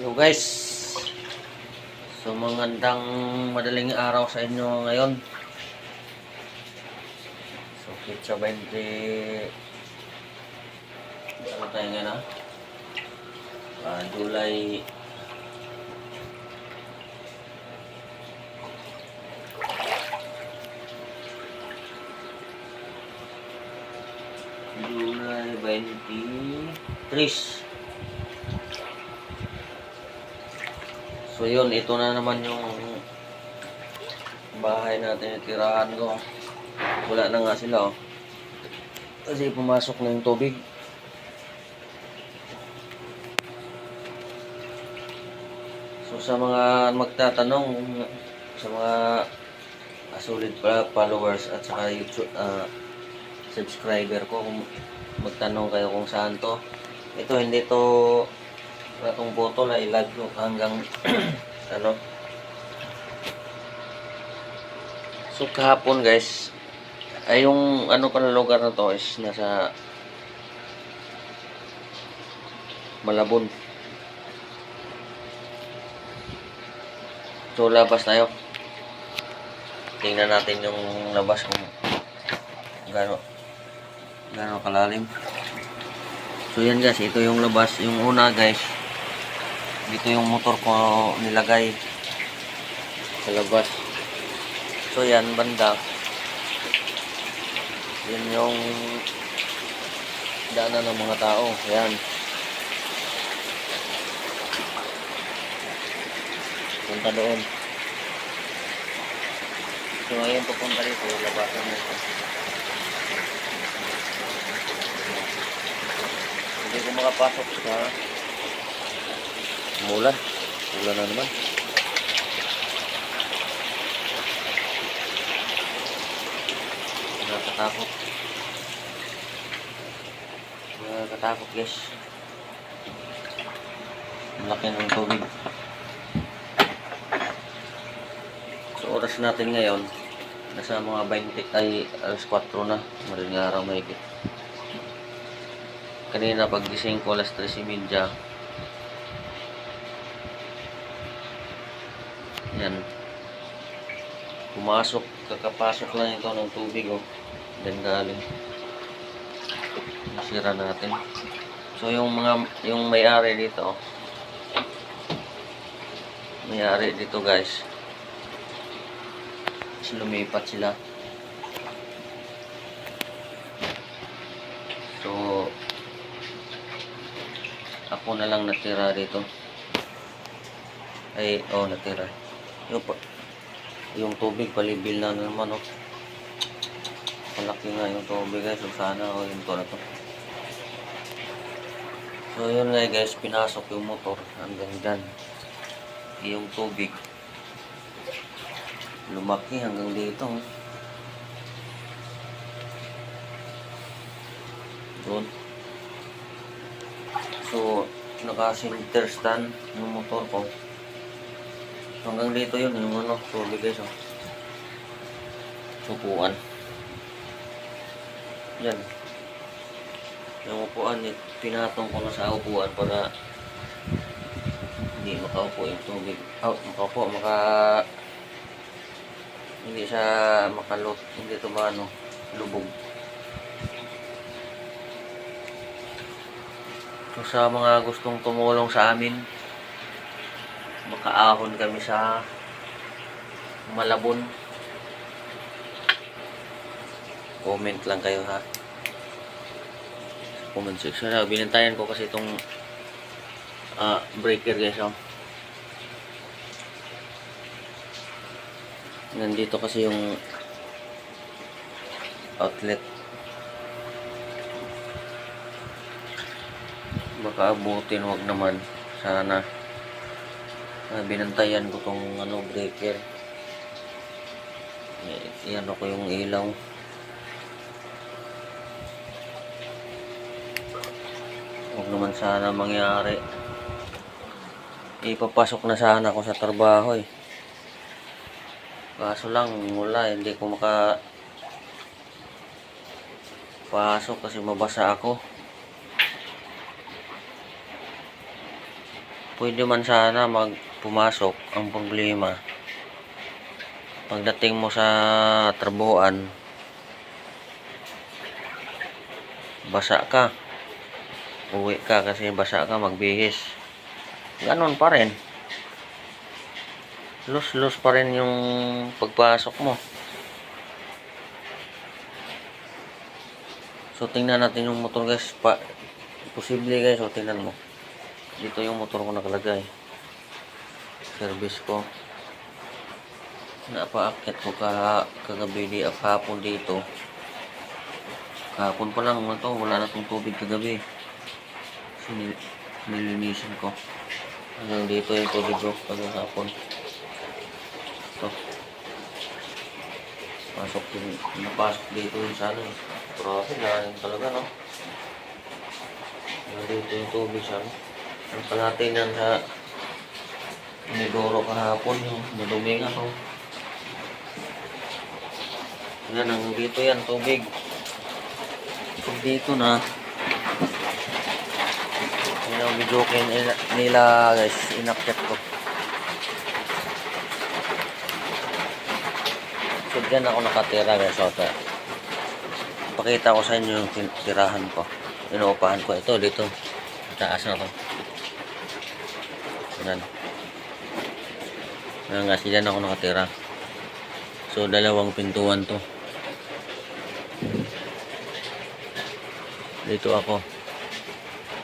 Yo guys. So magandang madaling araw sa inyo ngayon. So pizza 20 ano tayo ngayon ah? Ah, July July 23 So yun, ito na naman yung bahay natin, tirahan ko. Wala na nga sila oh. Kasi pumasok na yung tubig. So sa mga magtatanong, sa mga solid pa followers at saka YouTube, ah, subscriber ko, kung magtanong kayo kung saan to. Ito hindi to wala tong photo na ilag ko hanggang ano? So kahapon guys ay yung ano pa na lugar na to is nasa Malabon. So labas tayo. Tingnan natin yung labas kung gaano gaano kalalim. So yan guys ito yung labas. Yung una guys dito yung motor ko nilagay. Sa labas. So yan banda. Yan yung daanan ng mga tao. Yan. Punta doon. So ngayon pupunta dito labasan mo hindi ko makapasok sa Mulan. Mulan na naman. Nakakatakot. Nakakatakot guys. Ang laki ng tubig. So oras natin ngayon, nasa mga 20 ay alas 4 na. Madaling araw mahigit. Kanina pagising ko alas 3.30 Yan. Pumasok, kakapasok lang ito ng tubig, oh. Then galing. Nasira natin. So, yung mga, yung may-ari dito, oh. May-ari dito, guys. Is lumipat sila. So, ako na lang natira dito. Ay, oh, natira. Yung, pa- yung tubig palibil na naman oh. Malaki nga yung tubig guys. So sana oh, yung to na to. So yun nga guys, pinasok yung motor hanggang dyan. Yung tubig lumaki hanggang dito. oh. Doon. So, naka-center stand yung motor ko. Hanggang dito yun, yung ano, tubig guys, oh. Upuan. Yan. Yung upuan, pinatong ko na sa upuan para hindi makaupo yung tubig. Oh, makaupo, maka... Hindi siya makalot, hindi ito ano, lubog. So, sa mga gustong tumulong sa amin, makaahon kami sa Malabon. Comment lang kayo ha. Comment section. Ah, Binantayan ko kasi itong ah, breaker guys. Oh. Nandito kasi yung outlet. Baka abutin, wag naman. Sana. Ah, binantayan ko tong ano breaker. Eh, iyan ko yung ilaw. Huwag naman sana mangyari. Ipapasok na sana ako sa trabaho eh. Kaso lang wala hindi ko maka pasok kasi mabasa ako. Pwede man sana mag pumasok ang problema pagdating mo sa trabuan basa ka. Uwi ka kasi basa ka magbihis. Ganon pa rin. Lus lus pa rin yung pagpasok mo. So tingnan natin yung motor guys. Pa posible guys. So tingnan mo. Dito yung motor ko nakalagay service ko. Napaakyat ko ka kagabi di kahapon dito. Kahapon pa lang ano to wala na tong tubig kagabi. So nil- nilinisin ko. Hanggang dito yung tubig ko kagahapon ito pasok din napasok dito yung sa ano grabe na talaga no? Nandito yung tubig sa ano. Ang kalate yan sa Nidoro kahapon yung madumi nga to. Yan, ang dito yan, tubig. Pag dito na, yan ang videokin nila, guys, inakyat ko. So dyan ako nakatira guys, so ta- pakita ko sa inyo yung tirahan ko. Inuupahan ko ito dito. Taas na to. Yan. Yan kasi dyan ako nakatira. So, dalawang pintuan to. Dito ako.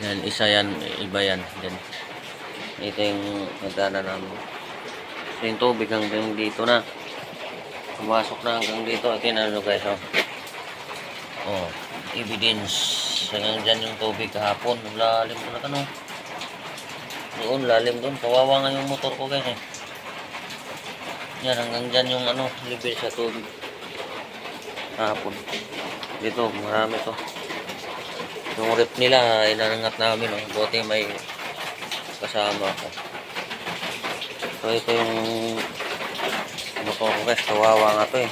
Yan, isa yan, iba yan. Then, ito yung nagdana namin. So, yung tubig dito na. Pumasok na hanggang dito. Ito yung ano guys, oh. Oh, evidence. Hanggang dyan yung tubig kahapon. Lalim talaga, no? Doon, lalim doon. Kawawa nga yung motor ko guys, eh. Yan, hanggang dyan yung ano, level sa tubig. Hapon. Dito, marami to. Yung rip nila, inanangat namin. Oh. Buti may kasama ako. So, ito yung motor ko guys. Kawawa nga to eh.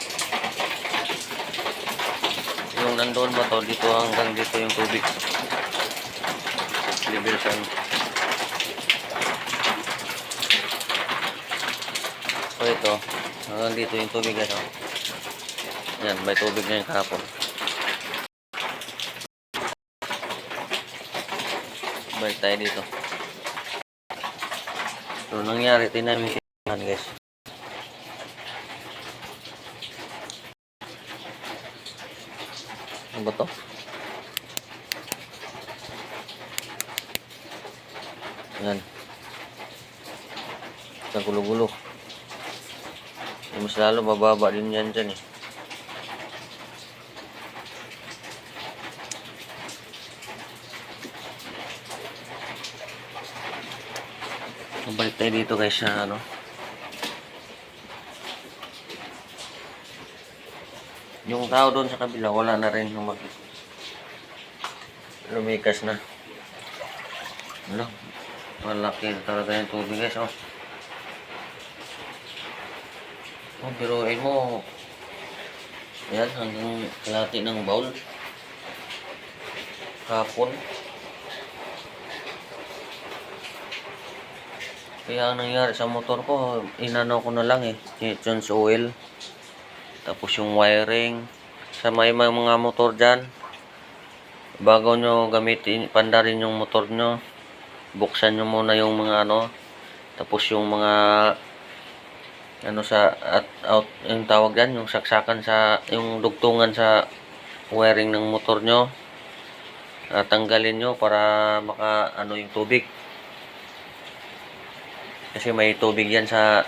Yung nandoon ba to, dito hanggang dito yung tubig. Level sa ano. So ito, hanggang dito yung tubig. Oh. Yan, may tubig na yung kahapon. Balik tayo dito. So, nangyari, mo yung guys. Ano ba to? Yan. Sa gulo-gulo. Mas lalo mababa din yan dyan eh. Balik tayo dito guys sa ano. Yung tao doon sa kabila, wala na rin yung mag lumikas na. Ano? Malaki talaga yung tubig guys oh. Oh, biruin mo. Yan, hanggang kalati ng bowl. Kapon. Kaya ang nangyari sa motor ko, inano ko na lang eh. Jones oil. Tapos yung wiring. Sa may mga motor dyan. Bago nyo gamitin, pandarin yung motor nyo. Buksan nyo muna yung mga ano. Tapos yung mga ano sa at out yung tawag yan yung saksakan sa yung dugtungan sa wiring ng motor nyo. At tanggalin nyo para maka ano yung tubig. Kasi may tubig yan sa,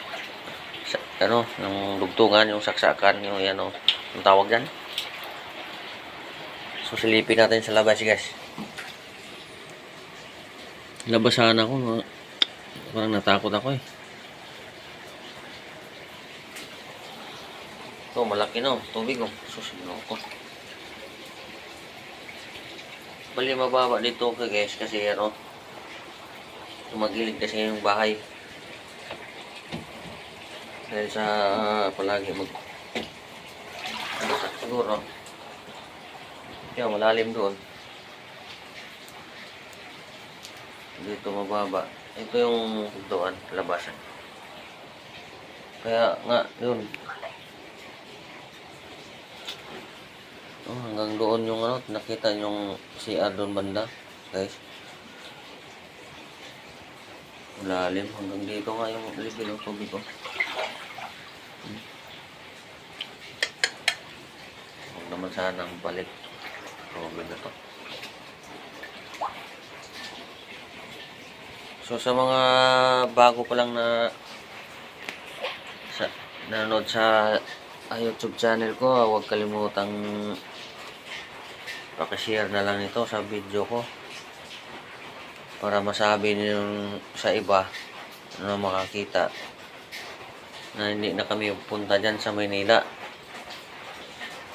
sa ano yung dugtungan yung saksakan yung ano yung tawag yan. So silipin natin sa labas guys. Labasan ako no? parang natakot ako eh Ito, malaki na. oh. Tubig, oh. Susino ko. Bali, mababa dito ka, guys. Kasi, ano, tumagilid kasi yung bahay. Dahil sa, ah, palagi mag, sa, siguro. Kaya, malalim doon. Dito, mababa. Ito yung doon, labasan. Kaya nga, yun. Oh, hanggang doon yung ano, nakita yung CR doon banda, guys. Lalim, hanggang dito nga yung level ng tubig ko. Hmm. Huwag naman sanang balik. Tubig na to. So sa mga bago pa lang na sa nanonood sa ah, YouTube channel ko, huwag kalimutang pakishare na lang ito sa video ko. Para masabi niyo sa iba na makakita na hindi na kami punta dyan sa Maynila.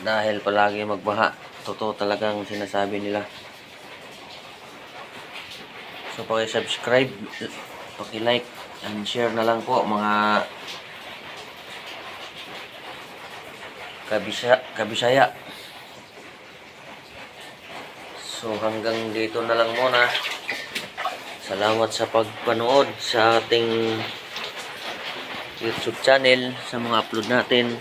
Dahil palagi magbaha. Totoo talagang sinasabi nila. So, paki-subscribe, paki-like, and share na lang po mga kabisa, kabisaya. So, hanggang dito na lang muna. Salamat sa pagpanood sa ating YouTube channel, sa mga upload natin.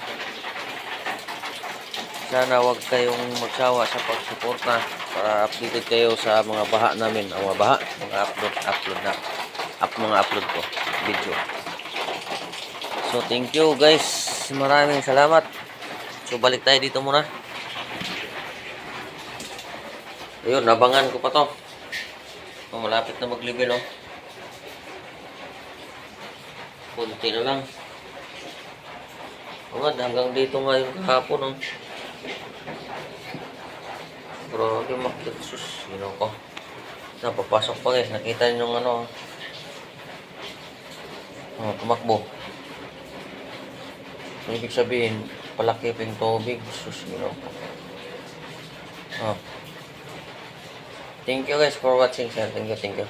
Sana wag kayong magsawa sa pagsuporta para updated kayo sa mga baha namin, mga baha, mga upload, upload na, up mga upload ko, video. So thank you guys, maraming salamat. So balik tayo dito muna. Ayun, nabangan ko pa to. Oh, malapit na mag-level oh. Kunti na lang. O nga, hanggang dito nga yung kahapon oh. Grabe makit sus, ginaw ko. Napapasok pa guys, nakita niyo yung ano. Oh, tumakbo. So, ibig sabihin, palaki pa yung tubig. Sus, ginaw ko. Oh. Thank you guys for watching, sir. Thank you, thank you.